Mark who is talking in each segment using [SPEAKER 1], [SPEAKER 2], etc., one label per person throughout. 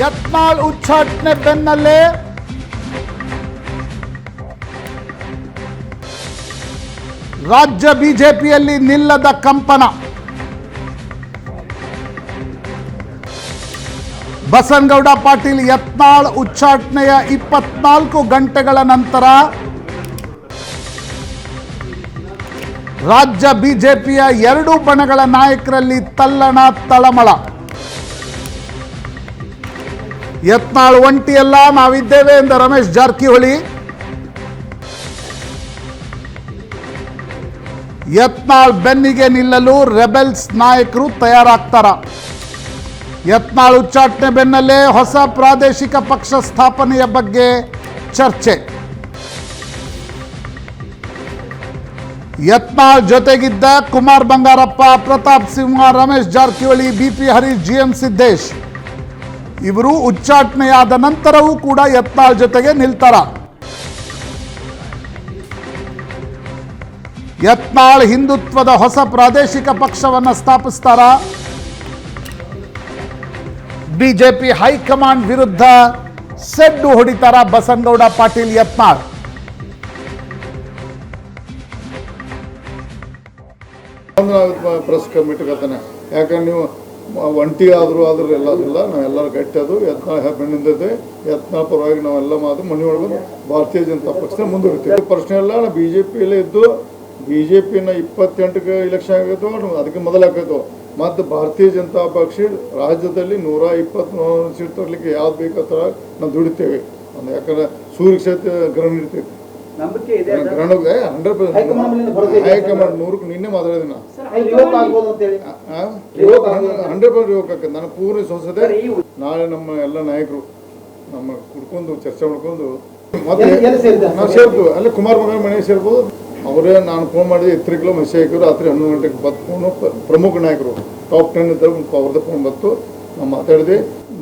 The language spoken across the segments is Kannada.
[SPEAKER 1] ಯತ್ನಾಳ್ ಉಚ್ಚಾಟನೆ ಬೆನ್ನಲ್ಲೇ. ರಾಜ್ಯ ಬಿಜೆಪಿಯಲ್ಲಿ ನಿಲ್ಲದ ಕಂಪನ. ಬಸನಗೌಡ ಪಾಟೀಲ್ ಯತ್ನಾಳ್ ಉಚ್ಚಾಟನೆಯ ಇಪ್ಪತ್ನಾಲ್ಕು ಗಂಟೆಗಳ ನಂತರ ರಾಜ್ಯ ಬಿಜೆಪಿಯ ಎರಡು ಬಣಗಳ ನಾಯಕರಲ್ಲಿ ತಲ್ಲಣ ತಳಮಳ. ಯತ್ನಾಳ್ ಒಂಟಿಯಲ್ಲ ನಾವಿದ್ದೇವೆ ಎಂದ ರಮೇಶ್ ಜಾರಕಿಹೊಳಿ. ಯತ್ನಾಳ್ ಬೆನ್ನಿಗೆ ನಿಲ್ಲಲು ರೆಬೆಲ್ಸ್ ನಾಯಕರು ತಯಾರಾಗ್ತಾರ. ಯತ್ನಾಳ್ ಉಚ್ಚಾಟನೆ ಬೆನ್ನಲ್ಲೇ ಹೊಸ ಪ್ರಾದೇಶಿಕ ಪಕ್ಷ ಸ್ಥಾಪನೆಯ ಬಗ್ಗೆ ಚರ್ಚೆ. ಯತ್ನಾಳ್ ಜೊತೆಗಿದ್ದ ಕುಮಾರ್ ಬಂಗಾರಪ್ಪ, ಪ್ರತಾಪ್ ಸಿಂಹ, ರಮೇಶ್ ಜಾರಕಿಹೊಳಿ ಬಿಪಿ ಹರೀಶ್ ಜಿಎಂ ಸಿದ್ದೇಶ್. ಇವರು ಉಚ್ಚಾಟನೆಯಾದ ನಂತರವೂ ಕೂಡ ಯತ್ನಾಳ್ ಜೊತೆಗೆ ನಿಲ್ತಾರ. ಯತ್ನಾಳ್ ಹಿಂದುತ್ವದ ಹೊಸ ಪ್ರಾದೇಶಿಕ ಪಕ್ಷವನ್ನು ಸ್ಥಾಪಿಸ್ತಾರ. ಬಿಜೆಪಿ ಹೈಕಮಾಂಡ್ ವಿರುದ್ಧ ಸೆಡ್ಡು ಹೊಡಿತಾರ ಬಸನಗೌಡ ಪಾಟೀಲ್ ಯತ್ನಾಳ್.
[SPEAKER 2] ಪ್ರೆಸ್ ಕಮಿಟಿ ಯಾಕಂದ್ರೆ ನೀವು ಒಂಟಿ ಆದರೂ ಆದರೂ ಎಲ್ಲ ಇಲ್ಲ ನಾವೆಲ್ಲರೂ ಗಟ್ಟಿ ಅದು ಯತ್ನ ಬೆನ್ನಿಂದೈತೆ ಯತ್ನ ಪರವಾಗಿ ನಾವೆಲ್ಲ ಮಾತು ಮನೆ ಒಳಗೆ ಭಾರತೀಯ ಜನತಾ ಪಕ್ಷ ಮುಂದುವರಿತೀವಿ. ಪ್ರಶ್ನೆ ಇಲ್ಲ ನಾವು ಬಿ ಜೆ ಪಿಯಲ್ಲೇ ಇದ್ದು ಬಿ ಜೆ ಪಿನ ಇಪ್ಪತ್ತೆಂಟಕ್ಕೆ ಇಲೆಕ್ಷನ್ ಆಗಿತ್ತು ಅದಕ್ಕೆ ಮೊದಲು ಹಾಕಿತ್ತು? ಮತ್ತು ಭಾರತೀಯ ಜನತಾ ಪಕ್ಷ ರಾಜ್ಯದಲ್ಲಿ ನೂರ ಇಪ್ಪತ್ತ್ಮೂರು ಸೀಟ್ ತರಲಿಕ್ಕೆ ಯಾವ್ದು ಬೇಕತ್ರ ನಾವು ದುಡಿತೇವೆ. ಯಾಕಂದರೆ ಸೂರ್ಯ ಗ್ರಹಣ ಇರ್ತೈತಿ.
[SPEAKER 3] ನಂಬಿಕೆ ಇದೆ ಹೈಕಮಾಂಡ್
[SPEAKER 2] ನೂರಕ್ಕೆ ನಿನ್ನೆ ಮಾತಾಡಿದ ಹಂಡ್ರೆಡ್ ಪರ್ಸೆಂಟ್ ಹೋಗಕ್ಕೆ ನನ್ನ ಪೂರ್ಣ ಸಂಸದೆ ನಾಳೆ ನಮ್ಮ ಎಲ್ಲ ನಾಯಕರು ನಮ್ಮ ಕುಡ್ಕೊಂಡು ಚರ್ಚೆ ಮಾಡ್ಕೊಂಡು ನಾವು ಸೇರ್ತು ಅಲ್ಲಿ ಕುಮಾರ್ ಮಗನ ಮನೆ ಸೇರ್ಬೋದು. ಅವರೇ ನಾನು ಫೋನ್ ಮಾಡಿದೆ ಕಿಲೋ ಮೆಸೇಜ್ ಹಾಕಿದ್ರು. ರಾತ್ರಿ ಹನ್ನೊಂದು ಗಂಟೆಗೆ ಬತ್ತು ಪ್ರಮುಖ ನಾಯಕರು ಟಾಪ್ ಟೆನ್ ಇದ್ದಾಗ ಅವ್ರದ್ದು ಫೋನ್ ಬಂತು. ನಾವು ಮಾತಾಡಿದೆ.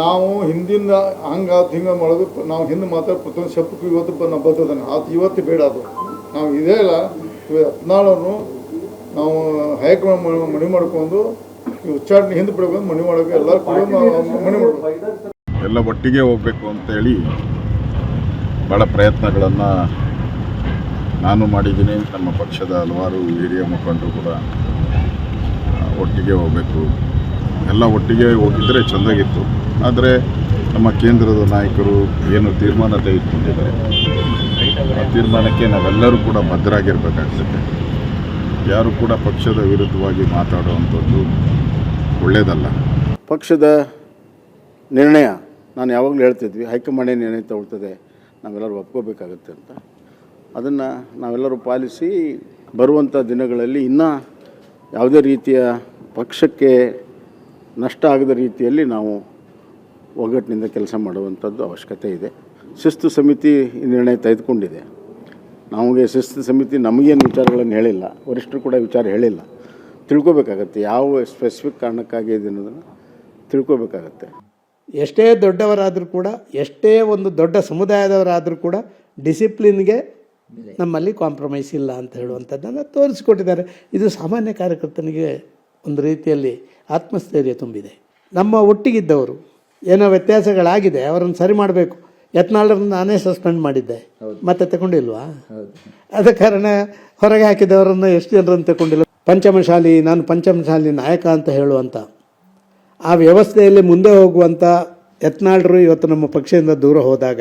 [SPEAKER 2] ನಾವು ಹಿಂದಿನ ಹಂಗಾತು ಹಿಂಗೆ ಮಾಡೋದು, ನಾವು ಹಿಂದೆ ಮಾತ್ರ ಪ್ರತಿಯೊಂದು ಶಬ್ದಕ್ಕೂ ಇವತ್ತು ನಾವು ಬರ್ತದಾನೆ ಅದು ಇವತ್ತು ಬೇಡ ಅದು. ನಾವು ಇದೇ ಇಲ್ಲ ಹದಿನಾಳನ್ನು ನಾವು ಹೈಕಮಾಂಡ್ ಮನೆ ಮಾಡ್ಕೊಂಡು ಉಚ್ಚಾಟನೆ ಹಿಂದೆ ಬಿಡಬೇಕು ಮನೆ ಮಾಡೋಕೆ ಎಲ್ಲರೂ ಕೂಡ ಮನವಿ ಮನೆ ಮಾಡ್ಬೇಕು.
[SPEAKER 4] ಎಲ್ಲ ಒಟ್ಟಿಗೆ ಹೋಗಬೇಕು ಅಂತೇಳಿ ಭಾಳ ಪ್ರಯತ್ನಗಳನ್ನು ನಾನು ಮಾಡಿದ್ದೀನಿ. ನಮ್ಮ ಪಕ್ಷದ ಹಲವಾರು ಹಿರಿಯ ಮುಖಂಡರು ಕೂಡ ಒಟ್ಟಿಗೆ ಹೋಗಬೇಕು. ಎಲ್ಲ ಒಟ್ಟಿಗೆ ಹೋಗಿದ್ದರೆ ಚೆಂದಾಗಿತ್ತು. ಆದರೆ ನಮ್ಮ ಕೇಂದ್ರದ ನಾಯಕರು ಏನು ತೀರ್ಮಾನ ತೆಗೆದುಕೊಂಡಿದ್ದಾರೆ? ಆ ತೀರ್ಮಾನಕ್ಕೆ ನಾವೆಲ್ಲರೂ ಕೂಡ ಬದ್ಧರಾಗಿರ್ಬೇಕಾಗ್ತದೆ. ಯಾರು ಕೂಡ ಪಕ್ಷದ ವಿರುದ್ಧವಾಗಿ ಮಾತಾಡುವಂಥದ್ದು ಒಳ್ಳೆಯದಲ್ಲ
[SPEAKER 5] ಪಕ್ಷದ ನಿರ್ಣಯ ನಾನು ಯಾವಾಗಲೂ ಹೇಳ್ತಿದ್ವಿ, ಹೈಕಮಾಂಡೇ ನಿರ್ಣಯ ತಗೊಳ್ತದೆ ನಾವೆಲ್ಲರೂ ಒಪ್ಕೋಬೇಕಾಗತ್ತೆ ಅಂತ. ಅದನ್ನು ನಾವೆಲ್ಲರೂ ಪಾಲಿಸಿ ಬರುವಂಥ ದಿನಗಳಲ್ಲಿ ಇನ್ನೂ ಯಾವುದೇ ರೀತಿಯ ಪಕ್ಷಕ್ಕೆ ನಷ್ಟ ಆಗದ ರೀತಿಯಲ್ಲಿ ನಾವು ಒಗ್ಗಟ್ಟಿನಿಂದ ಕೆಲಸ ಮಾಡುವಂಥದ್ದು ಅವಶ್ಯಕತೆ ಇದೆ. ಶಿಸ್ತು ಸಮಿತಿ ನಿರ್ಣಯ ತೆಗೆದುಕೊಂಡಿದೆ. ನಮಗೆ ಶಿಸ್ತು ಸಮಿತಿ ನಮಗೇನು ವಿಚಾರಗಳನ್ನು ಹೇಳಿಲ್ಲ, ವರಿಷ್ಠರು ಕೂಡ ವಿಚಾರ ಹೇಳಿಲ್ಲ. ತಿಳ್ಕೊಬೇಕಾಗತ್ತೆ ಯಾವ ಸ್ಪೆಸಿಫಿಕ್ ಕಾರಣಕ್ಕಾಗಿ ಇದೆ ಅನ್ನೋದನ್ನು ತಿಳ್ಕೊಬೇಕಾಗತ್ತೆ.
[SPEAKER 6] ಎಷ್ಟೇ ದೊಡ್ಡವರಾದರೂ ಕೂಡ, ಎಷ್ಟೇ ಒಂದು ದೊಡ್ಡ ಸಮುದಾಯದವರಾದರೂ ಕೂಡ ಡಿಸಿಪ್ಲಿನ್ಗೆ ನಮ್ಮಲ್ಲಿ ಕಾಂಪ್ರಮೈಸ್ ಇಲ್ಲ ಅಂತ ಹೇಳುವಂಥದ್ದನ್ನು ತೋರಿಸಿಕೊಟ್ಟಿದ್ದಾರೆ. ಇದು ಸಾಮಾನ್ಯ ಕಾರ್ಯಕರ್ತನಿಗೆ ಒಂದು ರೀತಿಯಲ್ಲಿ ಆತ್ಮಸ್ಥೈರ್ಯ ತುಂಬಿದೆ. ನಮ್ಮ ಒಟ್ಟಿಗಿದ್ದವರು ಏನೋ ವ್ಯತ್ಯಾಸಗಳಾಗಿದೆ ಅವರನ್ನು ಸರಿ ಮಾಡಬೇಕು. ಯತ್ನಾಳರನ್ನು ನಾನೇ ಸಸ್ಪೆಂಡ್ ಮಾಡಿದ್ದೆ. ಮತ್ತೆ ತಗೊಂಡಿಲ್ವಾ? ಅದ ಕಾರಣ ಹೊರಗೆ ಹಾಕಿದವರನ್ನು ಎಷ್ಟು ಜನರನ್ನು ತಗೊಂಡಿಲ್ಲ. ಪಂಚಮಶಾಲಿ ನಾನು ಪಂಚಮಶಾಲಿ ನಾಯಕ ಅಂತ ಹೇಳುವಂಥ ಆ ವ್ಯವಸ್ಥೆಯಲ್ಲಿ ಮುಂದೆ ಹೋಗುವಂಥ ಯತ್ನಾಳರು ಇವತ್ತು ನಮ್ಮ ಪಕ್ಷದಿಂದ ದೂರ ಹೋದಾಗ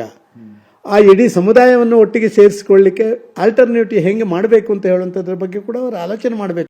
[SPEAKER 6] ಆ ಇಡೀ ಸಮುದಾಯವನ್ನು ಒಟ್ಟಿಗೆ ಸೇರಿಸಿಕೊಳ್ಳಿಕ್ಕೆ ಆಲ್ಟರ್ನೇಟಿವ್ ಹೆಂಗೆ ಮಾಡಬೇಕು ಅಂತ ಹೇಳುವಂಥದ್ರ ಬಗ್ಗೆ ಕೂಡ ಅವರು ಆಲೋಚನೆ ಮಾಡಬೇಕು.